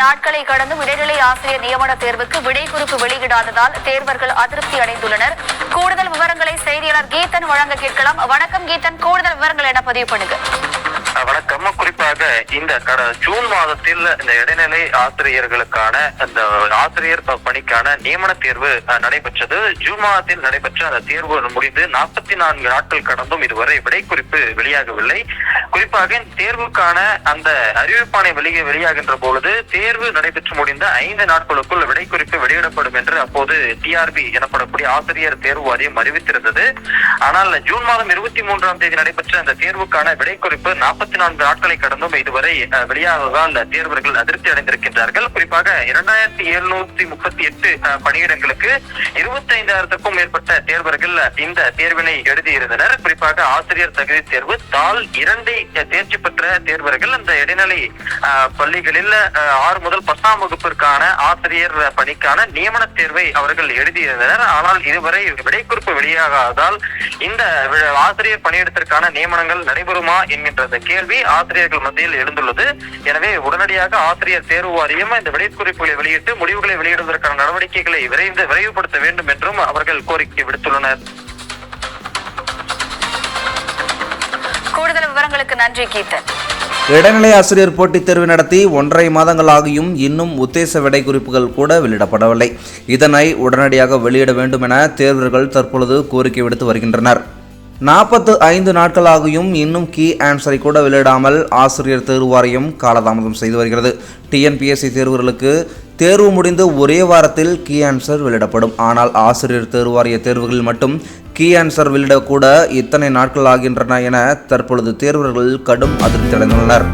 நாட்களை கடந்தும் இடைநிலை ஆசிரியர் நியமன தேர்வுக்கு விடைகுறிப்பு வெளியிடாததால் தேர்வர்கள் அதிருப்தி அடைந்துள்ளனர். கூடுதல் விவரங்களை செய்தியாளர் கீதன் வழங்க கேட்கலாம். வணக்கம் கீதன். கூடுதல் விவரங்கள் என பதிவு பண்ணுங்க. இந்த கட ஜூன் மாதத்தில் இந்த இடைநிலை ஆசிரியர்களுக்கான அந்த ஆசிரியர் பணிக்கான நியமன தேர்வு நடைபெற்றது. ஜூன் மாதத்தில் நடைபெற்ற அந்த தேர்வு முடிந்து நாற்பத்தி நான்கு நாட்கள் கடந்தும் இதுவரை விடை குறிப்பு வெளியாகவில்லை. குறிப்பாக தேர்வுக்கான அந்த அறிவிப்பானை வெளியே வெளியாகின்ற பொழுது தேர்வு நடைபெற்று முடிந்த ஐந்து நாட்களுக்குள் விடை குறிப்பு வெளியிடப்படும் என்று அப்போது டிஆர்பி எனப்படக்கூடிய ஆசிரியர் தேர்வு வாரியம் அறிவித்திருந்தது. ஆனால் ஜூன் மாதம் இருபத்தி மூன்றாம் தேதி நடைபெற்ற அந்த தேர்வுக்கான விடை குறிப்பு நாற்பத்தி நான்கு நாட்களை கடந்தும் இதுவரை வெளியாகதான் வெளியாவதால் தேர்வர்கள் அதிருப்தி அடைந்திருக்கின்றார்கள். குறிப்பாக இரண்டாயிரத்தி எழுநூத்தி முப்பத்தி எட்டு பணியிடங்களுக்கு இருபத்தி ஐந்தாயிரத்துக்கும் மேற்பட்ட தேர்வர்கள் இந்த தேர்வினை எழுதியிருந்தனர். குறிப்பாக ஆசிரியர் தகுதி தேர்வு தாள் இரண்டை தேர்ச்சி பெற்ற தேர்வர்கள் அந்த இடைநிலை பள்ளிகளில் ஆறு முதல் பத்தாம் வகுப்பிற்கான ஆசிரியர் பணிக்கான நியமன தேர்வை அவர்கள் எழுதியிருந்தனர். ஆனால் இதுவரை விடைக்குறிப்பு வெளியாகாததால் இந்த ஆசிரியர் பணியிடத்திற்கான நியமனங்கள் நடைபெறுமா என்கின்ற கேள்வி ஆசிரியர்கள் மத்திய மத்தியில் எழுந்துள்ளது. எனவே உடனடியாக ஆசிரியர் தேர்வு வாரியம் இந்த விடைக்குறிப்புகளை வெளியிட்டு முடிவுகளை வெளியிடுவதற்கான நடவடிக்கைகளை விரைந்து விரைவுபடுத்த வேண்டும் என்றும் அவர்கள் கோரிக்கை விடுத்துள்ளனர். கூடுதல் விவரங்களுக்கு நன்றி கீதன். இடைநிலை ஆசிரியர் போட்டித் தேர்வு நடத்தி ஒன்றரை மாதங்கள் ஆகியும் இன்னும் உத்தேச விடை குறிப்புகள் கூட வெளியிடப்படவில்லை. இதனை உடனடியாக வெளியிட வேண்டும் என தேர்வர்கள் தற்பொழுது கோரிக்கை விடுத்து வருகின்றனர். நாற்பத்து ஐந்து நாட்களாகியும் இன்னும் கீ ஆன்சரை கூட வெளியிடாமல் ஆசிரியர் தேர்வாரியம் காலதாமதம் செய்து வருகிறது. டிஎன்பிஎஸ்சி தேர்வுகளுக்கு தேர்வு முடிந்து ஒரே வாரத்தில் கீ ஆன்சர் வெளியிடப்படும். ஆனால் ஆசிரியர் தேர்வு வாரிய தேர்வுகளில் மட்டும் கீ ஆன்சர் வெளியிடக்கூட இத்தனை நாட்கள் ஆகின்றன என தற்பொழுது தேர்வர்கள் கடும் அதிருப்தி அடைந்துள்ளனர்.